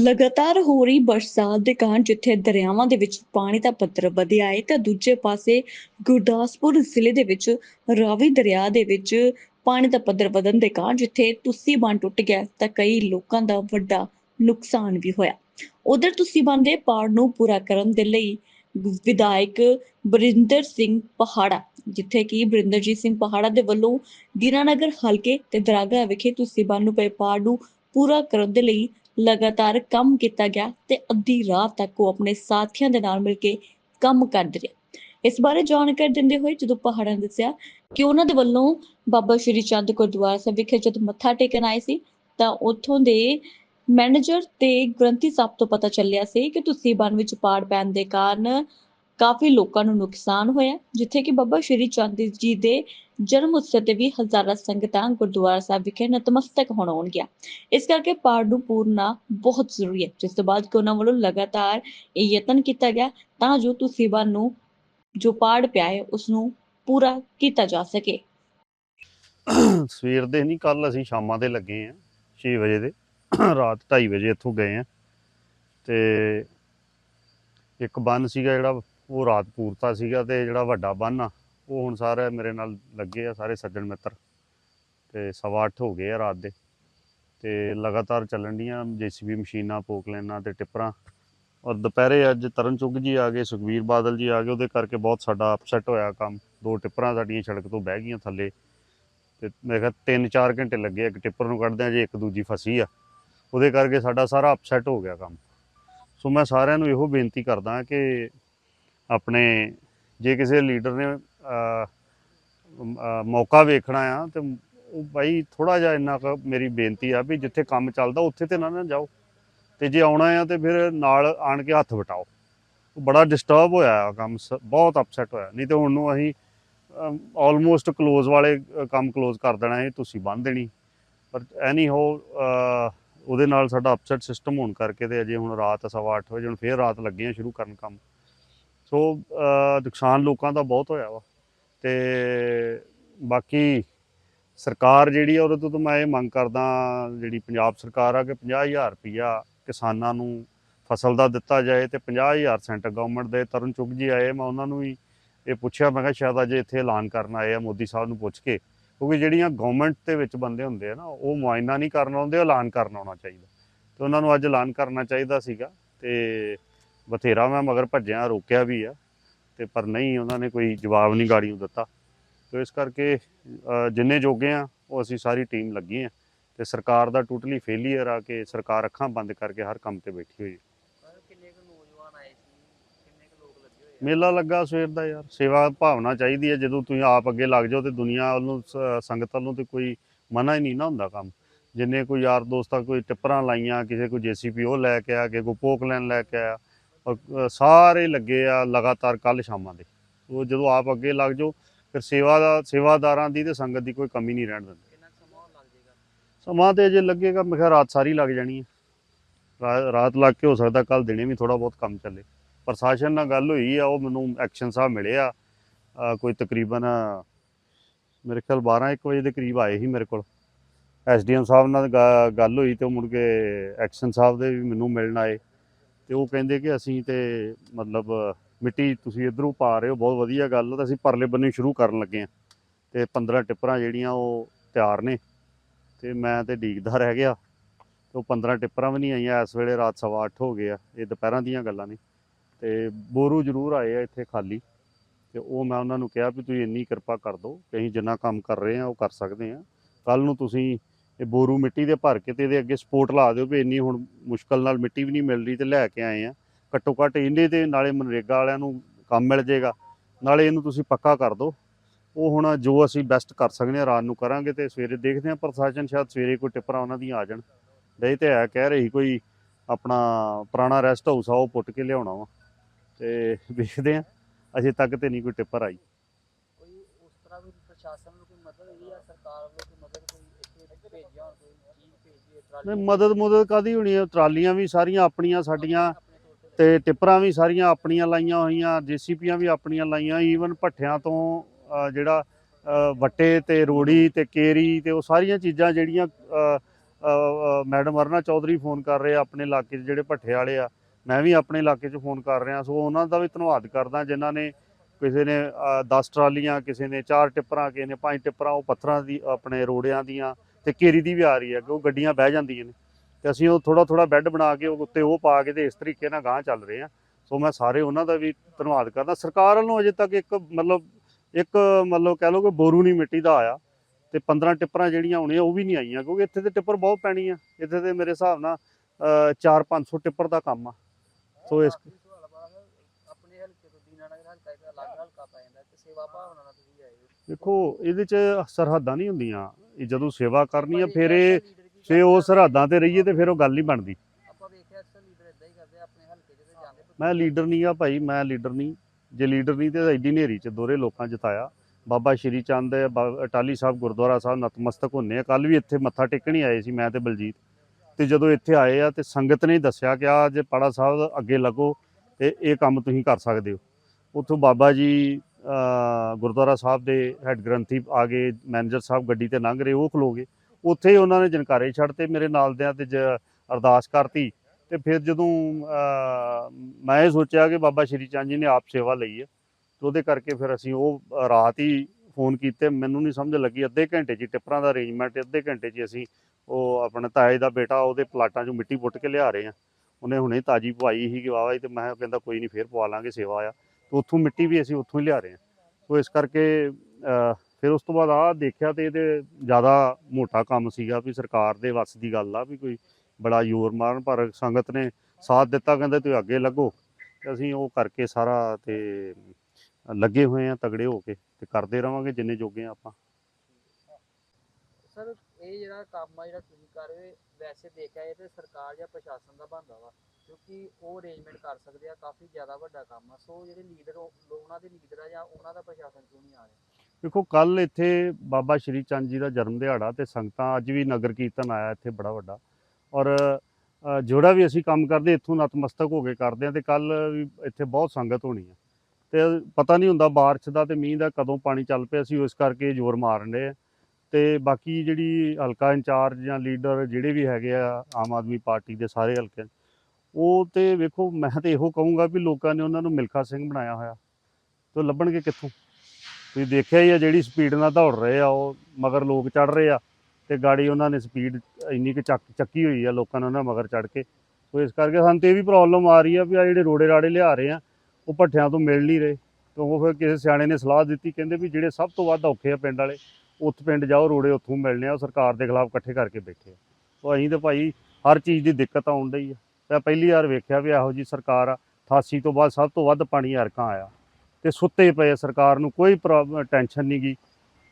ਲਗਾਤਾਰ ਹੋ ਰਹੀ ਬਰਸਾਤ ਦੇ ਕਾਰਨ ਜਿੱਥੇ ਦਰਿਆਵਾਂ ਦੇ ਵਿੱਚ ਪਾਣੀ ਦਾ ਪੱਧਰ ਵਧਿਆ ਹੈ, ਤਾਂ ਦੂਜੇ ਪਾਸੇ ਗੁਰਦਾਸਪੁਰ ਜ਼ਿਲ੍ਹੇ ਦੇ ਵਿੱਚ ਰਾਵੀ ਦਰਿਆ ਦੇ ਵਿੱਚ ਪਾਣੀ ਦਾ ਪੱਧਰ ਵਧਣ ਦੇ ਕਾਰਨ ਜਿੱਥੇ ਤੁਸੀਂ ਬੰਨ ਟੁੱਟ ਗਿਆ ਤਾਂ ਕਈ ਲੋਕਾਂ ਦਾ ਵੱਡਾ ਨੁਕਸਾਨ ਵੀ ਹੋਇਆ। ਉਧਰ ਤੁਸੀਂ ਬੰਨ ਦੇ ਪਾੜ ਨੂੰ ਪੂਰਾ ਕਰਨ ਦੇ ਲਈ ਵਿਧਾਇਕ ਬਰਿੰਦਰ ਸਿੰਘ ਪਹਾੜਾ, ਜਿੱਥੇ ਕਿ ਬਰਿੰਦਰਜੀਤ ਸਿੰਘ ਪਹਾੜਾ ਦੇ ਵੱਲੋਂ ਦੀਨਾਨਗਰ ਹਲਕੇ ਤੇ ਦਰਾਗਾ ਵਿਖੇ ਤੁਸੀਂ ਬੰਨ ਨੂੰ ਪਏ ਪਾੜ ਨੂੰ ਪੂਰਾ ਕਰਨ ਦੇ ਲਈ ਲਗਾਤਾਰ ਕੰਮ ਕੀਤਾ ਗਿਆ ਤੇ ਅੱਧੀ ਰਾਤ ਤੱਕ ਉਹ ਆਪਣੇ ਸਾਥੀਆਂ ਦੇ ਨਾਲ ਮਿਲ ਕੇ ਕੰਮ ਕਰਦੇ ਰਹੇ। ਇਸ ਬਾਰੇ ਜਾਣਕਾਰੀ ਦਿੰਦੇ ਹੋਏ ਜਦੋਂ ਪਹਾੜਾਂ ਨੇ ਦੱਸਿਆ ਕਿ ਉਹਨਾਂ ਦੇ ਵੱਲੋਂ ਬਾਬਾ ਸ਼੍ਰੀ ਚੰਦ ਗੁਰਦੁਆਰਾ ਸਾਹਿਬ ਵਿਖੇ ਜਦ ਮੱਥਾ ਟੇਕਣ ਆਏ ਸੀ, ਤਾਂ ਉੱਥੋਂ ਦੇ ਮੈਨੇਜਰ ਤੇ ਗ੍ਰੰਥੀ ਸਾਹਿਬ ਤੋਂ ਪਤਾ ਚੱਲਿਆ ਸੀ ਕਿ ਤੁਸੀਂ ਬੰਨ ਵਿੱਚ ਪਾੜ ਪੈਣ ਦੇ ਕਾਰਨ ਕਾਫੀ ਲੋਕਾਂ ਨੂੰ ਨੁਕਸਾਨ ਹੋਇਆ, ਜਿੱਥੇ ਕਿ ਬਾਬਾ ਸ਼੍ਰੀ ਚੰਦ ਜੀ ਦੇ ਜਨਮ ਉਤਸਵ ਤੇ ਵੀ ਹਜ਼ਾਰਾਂ ਸੰਗਤਾਂ ਗੁਰਦੁਆਰਾ ਸਾਹਿਬ ਵਿਖੇ ਨਤਮਸਤਕ ਹੋਣ ਆਉਣਗੀਆਂ ਇਸ ਕਰਕੇ ਪਾੜ ਨੂੰ ਪੂਰਨਾ ਬਹੁਤ ਜ਼ਰੂਰੀ ਹੈ। ਜਿਸ ਤੋਂ ਬਾਅਦ ਕਿ ਉਹਨਾਂ ਵੱਲੋਂ ਲਗਾਤਾਰ ਇਹ ਯਤਨ ਕੀਤਾ ਗਿਆ ਤਾਂ ਜੋ ਤੁਸੀਂ ਨੂੰ, ਜੋ ਪਾੜ ਪਿਆ ਹੈ ਉਸ ਨੂੰ ਪੂਰਾ ਕੀਤਾ ਜਾ ਸਕੇ। ਸਵੇਰ ਦੇ ਨਹੀਂ ਕੱਲ ਅਸੀਂ ਸ਼ਾਮਾਂ ਦੇ ਲੱਗੇ ਆ 6 ਵਜੇ ਦੇ, ਰਾਤ 2:30 ਵਜੇ ਇੱਥੋਂ ਗਏ ਆ ਤੇ ਇੱਕ ਬੰਨ ਸੀਗਾ ਜਿਹੜਾ ਉਹ ਰਾਤ ਪੂਰਤਾ ਸੀਗਾ ਤੇ ਜਿਹੜਾ ਵੱਡਾ ਬੰਨ ਆ, ਉਹ ਹੁਣ ਸਾਰੇ ਮੇਰੇ ਨਾਲ ਲੱਗੇ ਆ, ਸਾਰੇ ਸੱਜਣ ਮਿੱਤਰ। ਤੇ ਸਵਾ ਅੱਠ ਹੋ ਗਏ ਆ ਰਾਤ ਦੇ। ਤੇ ਲਗਾਤਾਰ ਚੱਲਣ ਡੀਆਂ ਜੀਸੀਬੀ ਮਸ਼ੀਨਾਂ, ਪੋਕਲੈਨਾਂ ਤੇ ਟਿੱਪਰਾਂ। ਔਰ ਦੁਪਹਿਰੇ ਅੱਜ ਤਰਨ ਚੁੱਗ ਜੀ ਆ ਗਏ ਸੁਖਵੀਰ ਬਾਦਲ ਜੀ ਆ ਗਏ, ਉਹਦੇ ਕਰਕੇ ਬਹੁਤ ਸਾਡਾ ਅਪਸੈਟ ਹੋਇਆ ਕੰਮ। ਦੋ ਟਿੱਪਰਾਂ ਸਾਡੀਆਂ ਸੜਕ ਤੋਂ ਬਹਿ ਗਈਆਂ ਥੱਲੇ। ਤੇ ਮੈਂ ਕਿਹਾ 3-4 ਘੰਟੇ ਲੱਗੇ, ਇੱਕ ਟਿੱਪਰ ਨੂੰ ਕੱਢਦੇ ਆ ਜੇ ਇੱਕ ਦੂਜੀ ਫਸੀ ਆ। ਉਹਦੇ ਕਰਕੇ ਸਾਡਾ ਸਾਰਾ ਅਪਸੈਟ ਹੋ ਗਿਆ ਕੰਮ। ਸੋ ਮੈਂ ਸਾਰਿਆਂ ਨੂੰ ਇਹੋ ਬੇਨਤੀ ਕਰਦਾ ਕਿ ਆਪਣੇ, ਜੇ ਕਿਸੇ ਲੀਡਰ ਨੇ ਮੌਕਾ ਵੇਖਣਾ ਆ, ਤੇ ਉਹ ਬਾਈ ਥੋੜਾ ਜਿਹਾ ਇੰਨਾ ਕੁ ਮੇਰੀ ਬੇਨਤੀ ਆ ਵੀ ਜਿੱਥੇ ਕੰਮ ਚੱਲਦਾ ਉੱਥੇ ਤੇ ਨਾ ਨਾ ਜਾਓ। ਤੇ ਜੇ ਆਉਣਾ ਆ ਤੇ ਫਿਰ ਨਾਲ ਆਣ ਕੇ ਹੱਥ ਵਟਾਓ। ਬੜਾ ਡਿਸਟਰਬ ਹੋਇਆ ਆ ਕੰਮ ਸ- ਬਹੁਤ ਅਪਸੈਟ ਹੋਇਆ। ਨਹੀਂ ਤੇ ਹੁਣ ਨੂੰ ਅਸੀਂ ਆਲਮੋਸਟ ਕਲੋਜ਼ ਵਾਲੇ ਕੰਮ ਕਲੋਜ਼ ਕਰ ਦੇਣਾ ਇਹ ਤੁਸੀਂ ਬੰਨ ਦੇਣੀ। ਪਰ ਐਨੀ ਹੋ ਉਹਦੇ ਨਾਲ ਸਾਡਾ ਅਪਸੈਟ ਸਿਸਟਮ ਹੋਣ ਕਰਕੇ ਤੇ ਅਜੇ ਹੁਣ ਰਾਤ ਸਵਾ ਅੱਠ ਵਜੇ, ਹੁਣ ਫੇਰ ਰਾਤ ਲੱਗੇ ਆ ਸ਼ੁਰੂ ਕਰਨ ਕੰਮ। ਸੋ ਨੁਕਸਾਨ ਲੋਕਾਂ ਦਾ ਬਹੁਤ ਹੋਇਆ ਵਾ। ਤੇ ਬਾਕੀ ਸਰਕਾਰ ਜਿਹੜੀ ਆ, ਉਹਦੇ ਤੋਂ ਤਾਂ ਮੈਂ ਇਹ ਮੰਗ ਕਰਦਾ ਜਿਹੜੀ ਪੰਜਾਬ ਸਰਕਾਰ ਆ ਕਿ 50000 ਰੁਪਈਆ ਕਿਸਾਨਾਂ ਨੂੰ ਫਸਲ ਦਾ ਦਿੱਤਾ ਜਾਏ ਤੇ 50000 ਸੈਂਟਰ ਗਵਰਨਮੈਂਟ ਦੇ ਤਰੁਣ ਚੁੱਗ ਜੀ ਆਏ। ਮੈਂ ਉਹਨਾਂ ਨੂੰ ਵੀ ਇਹ ਪੁੱਛਿਆ, ਮੈਂ ਕਿਹਾ ਸ਼ਾਇਦ ਅਜੇ ਇੱਥੇ ਐਲਾਨ ਕਰਨ ਆਏ ਆ, ਮੋਦੀ ਸਾਹਿਬ ਨੂੰ ਪੁੱਛ ਕੇ। ਕਿਉਂਕਿ ਜਿਹੜੀਆਂ ਗਵਰਨਮੈਂਟ ਦੇ ਵਿੱਚ ਬੰਦੇ ਹੁੰਦੇ ਆ ਨਾ, ਉਹ ਮੁਆਇਨਾ ਨਹੀਂ ਕਰਨ ਆਉਂਦੇ ਐਲਾਨ ਕਰਨ ਆਉਣਾ ਚਾਹੀਦਾ। ਤੇ ਉਹਨਾਂ ਨੂੰ ਅੱਜ ਐਲਾਨ ਕਰਨਾ ਚਾਹੀਦਾ ਸੀਗਾ। ਤੇ ਬਥੇਰਾ ਮੈਂ ਮਗਰ ਭੱਜਿਆ ਰੋਕਿਆ ਵੀ ਆ ਤੇ ਪਰ ਨਹੀਂ ਉਹਨਾਂ ਨੇ ਕੋਈ ਜਵਾਬ ਨਹੀਂ ਗਾੜੀ ਨੂੰ ਦਿੱਤਾ। ਤੇ ਇਸ ਕਰਕੇ ਜਿੰਨੇ ਜੋਗੇ ਆ ਉਹ ਅਸੀਂ ਸਾਰੀ ਟੀਮ ਲੱਗੀ ਆ ਤੇ ਸਰਕਾਰ ਦਾ ਟੋਟਲੀ ਫੇਲੀਅਰ ਆ ਕਿ ਸਰਕਾਰ ਅੱਖਾਂ ਬੰਦ ਕਰਕੇ ਹਰ ਕੰਮ ਤੇ ਬੈਠੀ ਹੋਈ ਹੈ। ਕਿੰਨੇ ਕੁ ਨੌਜਵਾਨ ਆਏ ਸੀ? ਕਿੰਨੇ ਕੁ ਲੋਕ ਲੱਗੇ ਹੋਏ ਆ? ਮੇਲਾ ਲੱਗਾ ਸਵੇਰ ਦਾ ਯਾਰ। ਸੇਵਾ ਭਾਵਨਾ ਚਾਹੀਦੀ ਹੈ ਜਦੋਂ ਤੁਸੀਂ ਆਪ ਅੱਗੇ ਲੱਗ ਜਾਓ ਤੇ ਦੁਨੀਆ ਵੱਲੋਂ ਸੰਗਤ ਵੱਲੋਂ ਤੇ ਕੋਈ ਮਨਾ ਹੀ ਨਹੀਂ ਨਾ ਹੁੰਦਾ ਕੰਮ। ਜਿੰਨੇ ਕੋਈ ਯਾਰ ਦੋਸਤਾਂ ਕੋਈ ਟਿੱਪਰਾਂ ਲਾਈਆਂ ਕਿਸੇ ਕੋਈ ਜੀਸੀਪੀ ਉਹ ਲੈ ਕੇ ਆ ਕੇ ਕੋਈ ਪੋਕ ਲੈਣ ਲੈ ਕੇ ਆਇਆ ਔਰ ਸਾਰੇ ਲੱਗੇ ਆ ਲਗਾਤਾਰ ਕੱਲ ਸ਼ਾਮਾਂ ਦੇ। ਉਹ ਜਦੋਂ ਆਪ ਅੱਗੇ ਲੱਗ ਜਾਓ ਫਿਰ ਸੇਵਾ ਦਾ ਸੇਵਾਦਾਰਾਂ ਦੀ ਤੇ ਸੰਗਤ ਦੀ ਕੋਈ ਕਮੀ ਨਹੀਂ ਰਹਿਣ ਦਿੰਦੇ। ਸਮਾਂ ਤੇ ਅਜੇ ਲੱਗੇਗਾ ਮੈਂ ਕਿਹਾ ਰਾਤ ਸਾਰੀ ਲੱਗ ਜਾਣੀ ਹੈ। ਰਾਤ ਲੱਗ ਕੇ ਹੋ ਸਕਦਾ ਕੱਲ ਦਿਨੇ ਵੀ ਥੋੜਾ ਬਹੁਤ ਕੰਮ ਚੱਲੇ। ਪ੍ਰਸ਼ਾਸਨ ਨਾਲ ਗੱਲ ਹੋਈ ਆ ਉਹ ਮੈਨੂੰ ਐਕਸ਼ਨ ਸਾਹਿਬ ਮਿਲੇ ਆ। ਕੋਈ ਤਕਰੀਬਨ ਮੇਰੇ ਖਿਆਲ 12 1 ਵਜੇ ਦੇ ਕਰੀਬ ਆਏ ਸੀ ਮੇਰੇ ਕੋਲ। ਐਸਡੀਐਮ ਸਾਹਿਬ ਨਾਲ ਗੱਲ ਹੋਈ ਤੇ ਉਹ ਮੁੜ ਕੇ ਐਕਸ਼ਨ ਸਾਹਿਬ ਦੇ ਵੀ ਮੈਨੂੰ ਮਿਲਣ ਆਏ। ਤੇ ਉਹ ਕਹਿੰਦੇ ਕਿ ਅਸੀਂ ਤੇ ਮਤਲਬ ਮਿੱਟੀ ਤੁਸੀਂ ਇਧਰੋਂ ਪਾ ਰਹੇ ਹੋ, ਬਹੁਤ ਵਧੀਆ ਗੱਲ ਤਾਂ ਅਸੀਂ ਪਰਲੇ ਬੰਨੇ ਸ਼ੁਰੂ ਕਰਨ ਲੱਗੇ ਆ। ਤੇ 15 ਟਿੱਪਰਾਂ ਜਿਹੜੀਆਂ ਉਹ ਤਿਆਰ ਨੇ ਤੇ ਮੈਂ ਤੇ ਡੀਕਦਾ ਰਹਿ ਗਿਆ। ਤੇ ਉਹ 15 ਟਿੱਪਰਾਂ ਵੀ ਨਹੀਂ ਆਈਆਂ, ਇਸ ਵੇਲੇ ਰਾਤ ਸਵਾ ਅੱਠ ਹੋ ਗਏ ਆ, ਇਹ ਦੁਪਹਿਰਾਂ ਦੀਆਂ ਗੱਲਾਂ ਨੇ। ਤੇ ਬੋਰੂ ਜ਼ਰੂਰ ਆਏ ਆ ਇੱਥੇ ਖਾਲੀ। ਤੇ ਉਹ ਮੈਂ ਉਹਨਾਂ ਨੂੰ ਕਿਹਾ ਵੀ ਤੁਸੀਂ ਇੰਨੀ ਕਿਰਪਾ ਕਰ ਦਿਓ ਕਿ ਅਸੀਂ ਜਿੰਨਾ ਕੰਮ ਕਰ ਰਹੇ ਆ, ਉਹ ਕਰ ਸਕਦੇ ਆ। ਕੱਲ ਨੂੰ ਤੁਸੀਂ ਇਹ ਬੋਰੂ ਮਿੱਟੀ ਦੇ ਭਰ ਕੇ ਤੇ ਇਹਦੇ ਅੱਗੇ ਸਪੋਰਟ ਲਾ ਦਿਓ ਵੀ ਇੰਨੀ ਹੁਣ ਮੁਸ਼ਕਲ ਨਾਲ ਮਿੱਟੀ ਵੀ ਨਹੀਂ ਮਿਲ ਰਹੀ ਤੇ ਲੈ ਕੇ ਆਏ ਆ। ਘੱਟੋ ਘੱਟ ਇਹਨੇ ਤੇ ਨਾਲੇ ਮਨਰੇਗਾ ਵਾਲਿਆਂ ਨੂੰ ਕੰਮ ਮਿਲ ਜਾਏਗਾ। ਨਾਲੇ ਇਹਨੂੰ ਤੁਸੀਂ ਪੱਕਾ ਕਰ ਦਿਓ। ਉਹ ਹੁਣ ਜੋ ਅਸੀਂ ਬੈਸਟ ਕਰ ਸਕਦੇ ਹਾਂ, ਰਾਤ ਨੂੰ ਕਰਾਂਗੇ ਤੇ ਸਵੇਰੇ ਦੇਖਦੇ ਹਾਂ, ਪ੍ਰਸ਼ਾਸਨ ਸ਼ਾਇਦ ਸਵੇਰੇ ਕੋਈ ਟਿੱਪਰਾਂ ਉਹਨਾਂ ਦੀਆਂ ਆ ਜਾਣ। ਨਹੀਂ ਤੇ ਹੈ ਕਹਿ ਰਹੀ ਕੋਈ ਆਪਣਾ ਪੁਰਾਣਾ ਰੈਸਟ ਹਾਊਸ ਆ, ਉਹ ਪੁੱਟ ਕੇ ਲਿਆਉਣਾ ਵਾ। ਤੇ ਵੇਖਦੇ ਆ ਅਜੇ ਤੱਕ ਤੇ ਨਹੀਂ ਕੋਈ ਟਿੱਪਰ ਆਈ। ਕੋਈ ਉਸ ਤਰ੍ਹਾਂ ਕੋਈ ਪ੍ਰਸ਼ਾਸਨ ਨੂੰ ਕੋਈ ਮਦਦ ਹੋਈ ਆ ਸਰਕਾਰ ਵੱਲੋਂ ਕੋਈ ਮਦਦ ਭੇਜਿਆ ਹੋਣ ਕੋਈ ਚੀਜ਼ ਭੇਜੀ ਨਹੀਂ, ਟਰਾਲੀ ਮਦਦ ਮੁਦਦ ਕਾਦੀ ਹੋਣੀ ਹੈ ਟਰਾਲੀਆਂ ਵੀ ਸਾਰੀਆਂ ਆਪਣੀਆਂ ਸਾਡੀਆਂ ਤੇ ਤੇ ਟਿੱਪਰਾਂ ਵੀ ਸਾਰੀਆਂ ਆਪਣੀਆਂ ਲਾਈਆਂ ਹੋਈਆਂ ਜੀਸੀਪੀਆਂ ਵੀ ਆਪਣੀਆਂ ਲਾਈਆਂ ਈਵਨ ਭੱਠਿਆਂ ਤੋਂ ਅ, ਜਿਹੜਾ ਅ, ਵੱਟੇ ਤੇ ਰੋੜੀ ਤੇ ਕੇਰੀ ਤੇ ਉਹ ਸਾਰੀਆਂ ਚੀਜ਼ਾਂ ਜਿਹੜੀਆਂ ਅ, ਅ, ਅ, ਮੈਡਮ ਅਰਨਾ ਚੌਧਰੀ ਫੋਨ ਕਰ ਰਹੇ ਆ ਆਪਣੇ ਇਲਾਕੇ 'ਚ ਜਿਹੜੇ ਭੱਠੇ ਵਾਲੇ ਆ ਮੈਂ ਵੀ ਆਪਣੇ ਇਲਾਕੇ 'ਚ ਫੋਨ ਕਰ ਰਿਹਾ ਸੋ ਉਹਨਾਂ ਦਾ ਵੀ ਧੰਨਵਾਦ ਕਰਦਾ ਜਿਨ੍ਹਾਂ ਨੇ ਕਿਸੇ ਨੇ 10 ਟਰਾਲੀਆਂ ਕਿਸੇ ਨੇ 4 ਟਿੱਪਰਾਂ ਕਿਸੇ ਨੇ 5 ਟਿੱਪਰਾਂ ਉਹ ਪੱਥਰਾਂ ਦੀ ਆਪਣੇ ਰੋੜਿਆਂ ਦੀਆਂ ਤੇ ਘੇਰੀ ਦੀ ਵੀ ਆ ਰਹੀ ਹੈ ਕਿ ਉਹ ਗੱਡੀਆਂ ਬਹਿ ਜਾਂਦੀਆਂ ਨੇ। ਤੇ ਅਸੀਂ ਉਹ ਥੋੜਾ ਥੋੜਾ ਬੈੱਡ ਬਣਾ ਕੇ ਉਹ ਉੱਤੇ ਉਹ ਪਾ ਕੇ ਤੇ ਇਸ ਤਰੀਕੇ ਨਾਲ ਗਾਂਹ ਚੱਲ ਰਹੇ ਆ ਸੋ ਮੈਂ ਸਾਰੇ ਉਹਨਾਂ ਦਾ ਵੀ ਧੰਨਵਾਦ ਕਰਦਾ। ਸਰਕਾਰ ਵੱਲੋਂ ਅਜੇ ਤੱਕ ਇੱਕ ਮਤਲਬ ਇੱਕ ਮਤਲਬ ਕਹਿ ਲਓ ਕਿ ਬੋਰੂ ਨਹੀਂ ਮਿੱਟੀ ਦਾ ਆਇਆ ਤੇ 15 ਟਿੱਪਰਾਂ ਜਿਹੜੀਆਂ ਹੋਣੀਆਂ ਉਹ ਵੀ ਨਹੀਂ ਆਈਆਂ ਕਿਉਂਕਿ ਇੱਥੇ ਤੇ ਟਿੱਪਰ ਬਹੁਤ ਪੈਣੀ ਆ ਇੱਥੇ ਤੇ ਮੇਰੇ ਹਿਸਾਬ ਨਾਲ 4-500 ਟਿੱਪਰ ਦਾ ਕੰਮ ਆ। ਸੋ ਇਸ ਆਖਰੀ ਸਵਾਲ ਬੜਾ ਸਰ ਆਪਣੇ ਹਲਕੇ ਤੋਂ ਦੀਨਾਨਗਰ ਹਲਕਾ ਇੱਕ ਅਲੱਗ ਹਲਕਾ ਪੈ ਜਾਂਦਾ ਤੇ ਸੇਵਾ ਭਾਵਨਾ ਨਾਲ ਤੁਸੀਂ ਆਏ ਹੋ। ਦੇਖੋ ਇਹਦੇ 'ਚ ਸਰਹੱਦਾਂ ਨਹੀਂ ਹੁੰਦੀਆਂ। ਇਹ ਜਦੋਂ ਸੇਵਾ ਕਰਨੀ ਆ ਫਿਰ ਇਹ ਫੇ ਉਹ ਸਰਹੱਦਾਂ ਤੇ ਰਹੀਏ ਤੇ ਫਿਰ ਉਹ ਗੱਲ ਨਹੀਂ ਬਣਦੀ। ਆਪਾਂ ਵੇਖਿਆ ਅਕਸਰ ਲੀਡਰ ਇਦਾਂ ਹੀ ਕਰਦੇ ਆ, ਆਪਣੇ ਹਲਕੇ 'ਚ ਤੇ ਜਾਂਦੇ ਪਰ ਮੈਂ ਲੀਡਰ ਨਹੀਂ ਆ ਭਾਈ ਮੈਂ ਲੀਡਰ ਨਹੀਂ। ਜੇ ਲੀਡਰ ਨਹੀਂ ਤੇ ਐਡੀ ਨੇਰੀ 'ਚ ਦੋਰੇ ਲੋਕਾਂ ਜਿਤਾਇਆ ਬਾਬਾ ਸ਼੍ਰੀ ਚੰਦ ਬਾ- ਅਟਾਲੀ ਸਾਹਿਬ ਗੁਰਦੁਆਰਾ ਸਾਹਿਬ ਨਤਮਸਤਕ ਹੁੰਨੇ ਆ। ਕੱਲ ਵੀ ਇੱਥੇ ਮੱਥਾ ਟੇਕਣ ਹੀ ਆਏ ਸੀ ਮੈਂ ਤੇ ਬਲਜੀਤ। ਤੇ ਜਦੋਂ ਇੱਥੇ ਆਏ ਆ ਤੇ ਸੰਗਤ ਨੇ ਦੱਸਿਆ ਕਿ ਆ ਜੇ ਪਾੜਾ ਸਾਹਿਬ ਅੱਗੇ ਲੱਗੋ ਤੇ ਇਹ ਕੰਮ ਤੁਸੀਂ ਕਰ ਸਕਦੇ ਹੋ। ਉੱਥੋਂ ਬਾਬਾ ਜੀ ਗੁਰਦੁਆਰਾ ਸਾਹਿਬ ਦੇ ਹੈੱਡ ਗ੍ਰੰਥੀ ਆ ਗਏ ਮੈਨੇਜਰ ਸਾਹਿਬ ਗੱਡੀ ਤੇ ਲੰਘ ਰਹੇ, ਉਹ ਖਲੋਗੇ ਉੱਥੇ ਹੀ ਉਹਨਾਂ ਨੇ ਜਨਕਾਰੇ ਛੱਡਤੇ ਮੇਰੇ ਨਾਲ ਦਿਆਂ ਤੇ ਜ- ਅਰਦਾਸ ਕਰਤੀ। ਤੇ ਫਿਰ ਜਦੋਂ ਮੈਂ ਇਹ ਸੋਚਿਆ ਕਿ ਬਾਬਾ ਸ਼੍ਰੀ ਚੰਦ ਜੀ ਨੇ ਆਪ ਸੇਵਾ ਲਈ ਹੈ, ਤੇ ਉਹਦੇ ਕਰਕੇ ਫਿਰ ਅਸੀਂ ਉਹ ਰਾਤ ਹੀ ਫੋਨ ਕੀਤੇ। ਮੈਨੂੰ ਨਹੀਂ ਸਮਝ ਲੱਗੀ, ਅੱਧੇ ਘੰਟੇ 'ਚ ਟਿੱਪਰਾਂ ਦਾ ਅਰੇਂਜਮੈਂਟ ਅੱਧੇ ਘੰਟੇ 'ਚ ਅਸੀਂ ਉਹ ਆਪਣੇ ਤਾਏ ਦਾ ਬੇਟਾ ਉਹਦੇ ਪਲਾਟਾਂ 'ਚੋਂ ਮਿੱਟੀ ਪੁੱਟ ਕੇ ਲਿਆ ਰਹੇ ਆ ਉਹਨੇ ਹੁਣੇ ਤਾਜੀ ਪਵਾਈ ਸੀ ਕਿ ਵਾਵਾ ਤੇ ਮੈਂ ਕਹਿੰਦਾ ਕੋਈ ਨਹੀਂ ਫੇਰ ਪਵਾ ਲਾਂਗੇ, ਸੇਵਾ ਆ। ਉੱਥੋਂ ਮਿੱਟੀ ਵੀ ਅਸੀਂ ਉੱਥੋਂ ਹੀ ਲਿਆ ਰਹੇ ਆ ਸੋ ਇਸ ਕਰਕੇ ਫਿਰ ਉਸ ਤੋਂ ਬਾਅਦ ਆ ਦੇਖਿਆ ਤੇ ਇਹਦੇ ਜ਼ਿਆਦਾ ਮੋਟਾ ਕੰਮ ਸੀਗਾ ਵੀ ਸਰਕਾਰ ਦੇ ਵੱਸ ਦੀ ਗੱਲ ਆ ਵੀ ਕੋਈ ਬੜਾ ਜ਼ੋਰ ਮਾਰਨ, ਪਰ ਸੰਗਤ ਨੇ ਸਾਥ ਦਿੱਤਾ, ਕਹਿੰਦੇ ਤੁਸੀਂ ਅੱਗੇ ਲੱਗੋ। ਤੇ ਅਸੀਂ ਉਹ ਕਰਕੇ ਸਾਰਾ ਤੇ ਲੱਗੇ ਹੋਏ ਆ ਤਗੜੇ ਹੋ ਕੇ ਤੇ ਕਰਦੇ ਰਵਾਂਗੇ ਜਿੰਨੇ ਜੋਗੇ ਆ ਆਪਾਂ। ਸਰ, ਇਹ ਜਿਹੜਾ ਕੰਮ ਆ ਜਿਹੜਾ ਤੁਸੀਂ ਕਰ ਰਹੇ ਵੈਸੇ ਦੇਖਿਆ ਇਹ ਤੇ ਸਰਕਾਰ ਜਾਂ ਪ੍ਰਸ਼ਾਸਨ ਦਾ ਬਣਦਾ ਵਾ। ਕਿਉਂਕਿ ਉਹ ਅਰੇਂਜਮੈਂਟ ਕਰ ਸਕਦੇ ਆ, ਕਾਫੀ ਜ਼ਿਆਦਾ ਵੱਡਾ ਕੰਮ ਆ। ਸੋ ਜਿਹੜੇ ਲੀਡਰ ਉਹਨਾਂ ਦੇ ਲੀਡਰ ਆ ਜਾਂ ਉਹਨਾਂ ਦਾ ਪ੍ਰਸ਼ਾਸਨ ਕਿਉਂ ਨਹੀਂ ਆ ਰਿਹਾ? ਦੇਖੋ ਕੱਲ ਇੱਥੇ ਬਾਬਾ ਸ਼੍ਰੀ ਚੰਦ ਜੀ ਦਾ ਜਨਮ ਦਿਹਾੜਾ ਤੇ ਸੰਗਤਾਂ ਅੱਜ ਵੀ ਨਗਰ ਕੀਰਤਨ ਆਇਆ ਇੱਥੇ ਬੜਾ ਵੱਡਾ। ਔਰ ਜਿਹੜਾ ਵੀ ਅਸੀਂ ਕੰਮ ਕਰਦੇ, ਇੱਥੋਂ ਨਤਮਸਤਕ ਹੋ ਕੇ ਕਰਦੇ ਆ ਤੇ ਕੱਲ ਵੀ ਇੱਥੇ ਬਹੁਤ ਸੰਗਤ ਹੋਣੀ ਆ। ਤੇ ਪਤਾ ਨਹੀਂ ਹੁੰਦਾ ਬਾਰਿਸ਼ ਦਾ ਤੇ ਮੀਂਹ ਦਾ ਕਦੋਂ ਪਾਣੀ ਚੱਲ ਪਿਆ ਅਸੀਂ ਉਸ ਕਰਕੇ ਜ਼ੋਰ ਮਾਰਨ ਦੇ ਆ। ਤੇ ਬਾਕੀ ਜਿਹੜੀ ਹਲਕਾ ਇੰਚਾਰਜ ਜਾਂ ਲੀਡਰ ਜਿਹੜੇ ਵੀ ਹੈਗੇ ਆ, ਆਮ ਆਦਮੀ ਪਾਰਟੀ ਦੇ ਸਾਰੇ ਹਲਕੇ ਉਹ ਤੇ ਵੇਖੋ, ਮੈਂ ਤੇ ਇਹੋ ਕਹੂੰਗਾ ਵੀ ਲੋਕਾਂ ਨੇ ਉਹਨਾਂ ਨੂੰ ਮਿਲਖਾ ਸਿੰਘ ਬਣਾਇਆ ਹੋਇਆ। ਤੇ ਉਹ ਲੱਭਣਗੇ ਕਿੱਥੋਂ? ਤੁਸੀਂ ਦੇਖਿਆ ਹੀ ਆ ਜਿਹੜੀ ਸਪੀਡ ਨਾਲ ਦੌੜ ਰਹੇ ਆ, ਉਹ ਮਗਰ ਲੋਕ ਚੜ ਰਹੇ ਆ ਤੇ ਗਾੜੀ ਉਹਨਾਂ ਨੇ ਸਪੀਡ ਇੰਨੀ ਕਿ ਚੱਕ, ਚੱਕੀ ਹੋਈ ਆ ਲੋਕਾਂ ਨੇ ਉਹਨਾਂ ਮਗਰ ਚੜ ਕੇ। ਸੋ ਇਸ ਕਰਕੇ ਸਾਨੂੰ ਤੇ ਇਹ ਵੀ ਪ੍ਰੋਬਲਮ ਆ ਰਹੀ ਆ ਵੀ ਆ ਜਿਹੜੇ ਰੋੜੇ ਰਾੜੇ ਲਿਆ ਰਹੇ ਆ, ਉਹ ਭੱਠਿਆਂ ਤੋਂ ਮਿਲ ਨਹੀਂ ਰਹੇ। ਤੇ ਉਹ ਫਿਰ ਕਿਸੇ ਸਿਆਣੇ ਨੇ ਸਲਾਹ ਦਿੱਤੀ, ਕਹਿੰਦੇ ਵੀ ਜਿਹੜੇ ਸਭ ਤੋਂ ਵੱਧ ਔਖੇ ਆ ਪਿੰਡ ਵਾਲੇ, ਉੱਥੇ ਪਿੰਡ ਜਾਓ, ਰੋੜੇ ਉੱਥੋਂ ਮਿਲਣੇ ਆ, ਉਹ ਸਰਕਾਰ ਦੇ ਖਿਲਾਫ ਇਕੱਠੇ ਕਰਕੇ ਬੈਠੇ ਆ। ਸੋ ਅਸੀਂ ਤਾਂ ਭਾਈ ਹਰ ਚੀਜ਼ ਦੀ ਦਿੱਕਤ ਆਉਣ ਡਈ ਆ। ਤੇ ਪਹਿਲੀ ਵਾਰ ਵੇਖਿਆ ਵੀ ਇਹੋ ਜੀ ਸਰਕਾਰ ਆ। 88 ਤੋਂ ਬਾਅਦ ਸਭ ਤੋਂ ਵੱਧ ਪਾਣੀ ਹਰਕਾਂ ਆਇਆ। ਤੇ ਸੁੱਤੇ ਪਏ ਸਰਕਾਰ ਨੂੰ ਕੋਈ ਟੈਨਸ਼ਨ ਨਹੀਂ ਗਈ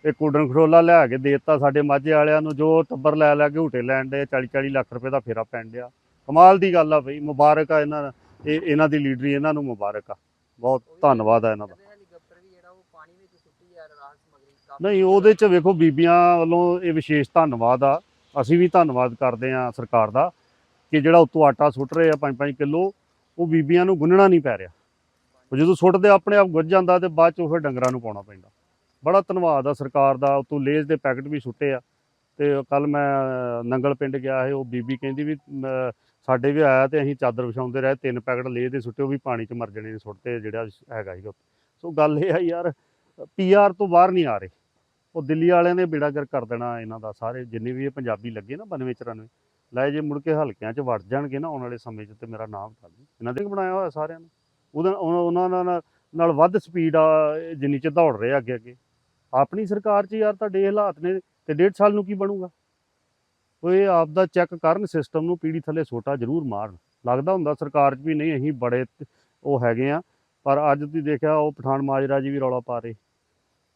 ਇਹ ਕੁਡਨ ਖੜੋਲਾ ਲਿਆ ਕੇ ਦੇਤਾ ਸਾਡੇ ਮਾਝੇ ਵਾਲਿਆਂ ਨੂੰ, ਜੋ ਟੱਬਰ ਲੈ ਲੈ ਕੇ ਝੂਟੇ ਲੈਣ ਦੇ 40 40 ਲੱਖ ਰੁਪਏ ਦਾ ਫੇਰਾ ਪੈਣ ਡਿਆ। ਕਮਾਲ ਦੀ ਗੱਲ ਆ ਬਈ, ਮੁਬਾਰਕ ਆ ਇਹਨਾਂ ਇਹ, ਇਹਨਾਂ ਦੀ ਲੀਡਰੀ ਇਹਨਾਂ ਨੂੰ ਮੁਬਾਰਕ ਆ। ਬਹੁਤ ਧੰਨਵਾਦ ਆ ਇਹਨਾਂ ਦਾ। ਨਹੀਂ, ਉਹਦੇ ਚ ਵੇਖੋ ਬੀਬੀਆਂ ਵੱਲੋਂ ਇਹ ਵਿਸ਼ੇਸ਼ ਧੰਨਵਾਦ ਆ। ਅਸੀਂ ਵੀ ਧੰਨਵਾਦ ਕਰਦੇ ਆ ਸਰਕਾਰ ਦਾ। ਕਿ ਜਿਹੜਾ ਉੱਤੋਂ ਆਟਾ ਸੁੱਟ ਰਹੇ ਆ 5-5 ਕਿਲੋ, ਉਹ ਬੀਬੀਆਂ ਨੂੰ ਗੁੰਨਣਾ ਨਹੀਂ ਪੈ ਰਿਹਾ। ਉਹ ਜਦੋਂ ਸੁੱਟਦੇ ਆਪਣੇ ਆਪ ਗੁੱਝ ਜਾਂਦਾ ਤੇ ਬਾਅਦ ਚ ਉਹ ਫਿਰ ਡੰਗਰਾਂ ਨੂੰ ਪਾਉਣਾ ਪੈਂਦਾ। ਬੜਾ ਧੰਨਵਾਦ ਆ ਸਰਕਾਰ ਦਾ, ਉਤੋਂ ਲੇਜ਼ ਦੇ ਪੈਕਟ ਵੀ ਸੁੱਟੇ ਆ। ਤੇ ਕੱਲ ਮੈਂ ਨੰਗਲ ਪਿੰਡ ਗਿਆ ਸੀ, ਉਹ ਬੀਬੀ ਕਹਿੰਦੀ ਵੀ ਸਾਡੇ ਵੀ ਆਇਆ ਤੇ ਅਸੀਂ ਚਾਦਰ ਵਿਛਾਉਂਦੇ ਰਹੇ, ਤਿੰਨ ਪੈਕਟ ਲੇਜ਼ ਦੇ ਸੁੱਟੇ, ਉਹ ਵੀ ਪਾਣੀ ਚ ਮਰ ਜਣੇ ਨੇ ਸੁੱਟਤੇ ਜਿਹੜਾ ਹੈਗਾ ਸੀਗਾ ਸੋ ਗੱਲ ਇਹ ਆ ਯਾਰ ਪੀਆਰ ਤੋਂ ਬਾਹਰ ਨਹੀਂ ਆ ਰਹੇ। ਉਹ ਦਿੱਲੀ ਵਾਲਿਆਂ ਨੇ ਬੇੜਾਗਰ ਕਰ ਦੇਣਾ ਇਹਨਾਂ ਦਾ, ਸਾਰੇ ਜਿੰਨੇ ਵੀ ਇਹ ਪੰਜਾਬੀ ਲੱਗੇ ਨਾ 92 94 ਲੈ ਜੇ ਮੁੜ ਕੇ ਹਲਕਿਆਂ 'ਚ ਵੜ ਜਾਣਗੇ ਨਾ ਆਉਣ ਵਾਲੇ ਸਮੇਂ 'ਚ ਤੇ ਮੇਰਾ ਨਾਮ ਕਰ ਇਹਨਾਂ ਦੇ ਬਣਾਇਆ ਹੋਇਆ ਸਾਰਿਆਂ ਨੂੰ। ਉਹਦਾ ਉਹਨਾਂ- ਉਹਨਾਂ ਨਾਲ ਨਾਲ ਵੱਧ ਸਪੀਡ ਆ ਜਿੰਨੀ ਚ ਦੌੜ ਰਹੇ ਆ ਅੱਗੇ ਅੱਗੇ। ਆਪਣੀ ਸਰਕਾਰ 'ਚ ਯਾਰ ਤੁਹਾਡੇ ਹਾਲਾਤ ਨੇ ਤੇ ਡੇਢ ਸਾਲ ਨੂੰ ਕੀ ਬਣੂਗਾ? ਉਹ ਇਹ ਆਪ ਦਾ ਚੈੱਕ ਕਰਨ ਸਿਸਟਮ ਨੂੰ ਪੀੜੀ ਥੱਲੇ ਸੋਟਾ ਜ਼ਰੂਰ ਮਾਰਨ। ਲੱਗਦਾ ਹੁੰਦਾ ਸਰਕਾਰ 'ਚ ਵੀ ਨਹੀਂ, ਅਸੀਂ ਬੜੇ ਉਹ ਹੈਗੇ ਆ। ਪਰ ਅੱਜ ਤੁਸੀਂ ਦੇਖਿਆ, ਉਹ ਪਠਾਨ ਮਾਜਰਾ ਜੀ ਵੀ ਰੌਲਾ ਪਾ ਰਹੇ।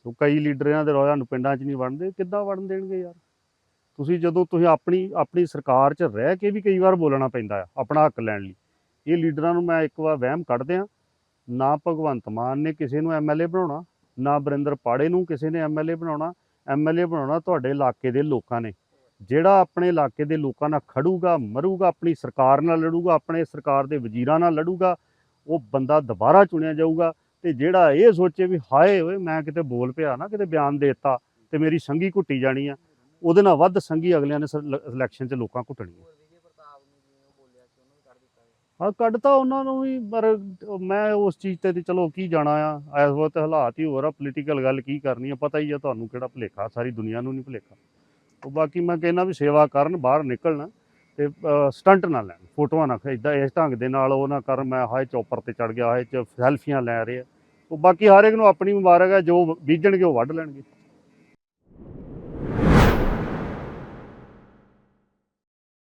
ਉਹ ਕਈ ਲੀਡਰ ਇਹਨਾਂ ਦੇ ਰੌਲਾ ਨੂੰ ਪਿੰਡਾਂ 'ਚ ਨਹੀਂ ਵੜਨਦੇ ਕਿੱਦਾਂ ਵੜਨ ਦੇਣਗੇ ਯਾਰ? ਤੁਸੀਂ ਜਦੋਂ ਤੁਸੀਂ ਆਪਣੀ ਆਪਣੀ ਸਰਕਾਰ 'ਚ ਰਹਿ ਕੇ ਵੀ ਕਈ ਵਾਰ ਬੋਲਣਾ ਪੈਂਦਾ ਆ, ਆਪਣਾ ਹੱਕ ਲੈਣ ਲਈ। ਇਹ ਲੀਡਰਾਂ ਨੂੰ ਮੈਂ ਇੱਕ ਵਾਰ ਵਹਿਮ ਕੱਢ ਦਿਆਂ ਨਾ ਭਗਵੰਤ ਮਾਨ ਨੇ ਕਿਸੇ ਨੂੰ ਐਮਐਲਏ ਬਣਾਉਣਾ, ਨਾ ਬਰਿੰਦਰ ਪਾੜੇ ਨੂੰ ਕਿਸੇ ਨੇ ਐਮਐਲਏ ਬਣਾਉਣਾ। ਐਮਐਲਏ ਬਣਾਉਣਾ ਤੁਹਾਡੇ ਇਲਾਕੇ ਦੇ ਲੋਕਾਂ ਨੇ। ਜਿਹੜਾ ਆਪਣੇ ਇਲਾਕੇ ਦੇ ਲੋਕਾਂ ਨਾਲ ਖੜੂਗਾ, ਮਰੂਗਾ, ਆਪਣੀ ਸਰਕਾਰ ਨਾਲ ਲੜੂਗਾ, ਆਪਣੇ ਸਰਕਾਰ ਦੇ ਵਜ਼ੀਰਾਂ ਨਾਲ ਲੜੂਗਾ, ਉਹ ਬੰਦਾ ਦੁਬਾਰਾ ਚੁਣਿਆ ਜਾਊਗਾ ਤੇ ਜਿਹੜਾ ਇਹ ਸੋਚੇ ਵੀ ਹਾਏ ਓਏ, ਮੈਂ ਕਿਤੇ ਬੋਲ ਪਿਆ ਨਾ, ਕਿਤੇ ਬਿਆਨ ਦੇਤਾ ਤੇ ਮੇਰੀ ਸੰਗੀ ਘੁੱਟੀ ਜਾਣੀ ਆ। ਉਹਦੇ ਨਾਲ ਵੱਧ ਸੰਗੀ ਅਗਲਿਆਂ ਨੇ ਇਲੈਕਸ਼ਨ 'ਚ ਲੋਕਾਂ ਘੁੱਟਣੀ ਹੈ ਹਾਂ ਕੱਢਤਾ ਉਹਨਾਂ ਨੂੰ ਵੀ ਪਰ ਮੈਂ ਉਸ ਚੀਜ਼ ਤੇ ਤੇ ਚਲੋ ਕੀ ਜਾਣਾ ਆ ਇਸ ਵਕਤ ਹਾਲਾਤ ਹੀ ਹੋਰ ਆ ਪੋਲੀਟੀਕਲ ਗੱਲ ਕੀ ਕਰਨੀ ਆ ਪਤਾ ਹੀ ਆ ਤੁਹਾਨੂੰ ਕਿਹੜਾ ਭੁਲੇਖਾ ਸਾਰੀ ਦੁਨੀਆ ਨੂੰ ਨਹੀਂ ਭੁਲੇਖਾ। ਉਹ ਬਾਕੀ ਮੈਂ ਕਹਿੰਦਾ ਵੀ ਸੇਵਾ ਕਰਨ ਬਾਹਰ ਨਿਕਲਣ ਤੇ ਸਟੰਟ ਨਾ ਲੈਣ ਫੋਟੋਆਂ ਨਾ ਇਦਾਂ ਇਸ ਢੰਗ ਦੇ ਨਾਲ ਉਹ ਨਾ ਕਰਨ ਮੈਂ ਹਾਏ ਚੌਪਰ ਤੇ ਚੜ ਗਿਆ ਹਾਏ ਚ ਸੈਲਫੀਆਂ ਲੈ ਰਹੇ ਆ। ਉਹ ਬਾਕੀ ਹਰ ਇੱਕ ਨੂੰ ਆਪਣੀ ਮੁਬਾਰਕ ਹੈ ਜੋ ਬੀਜਣਗੇ ਉਹ ਵੱਢ ਲੈਣਗੇ।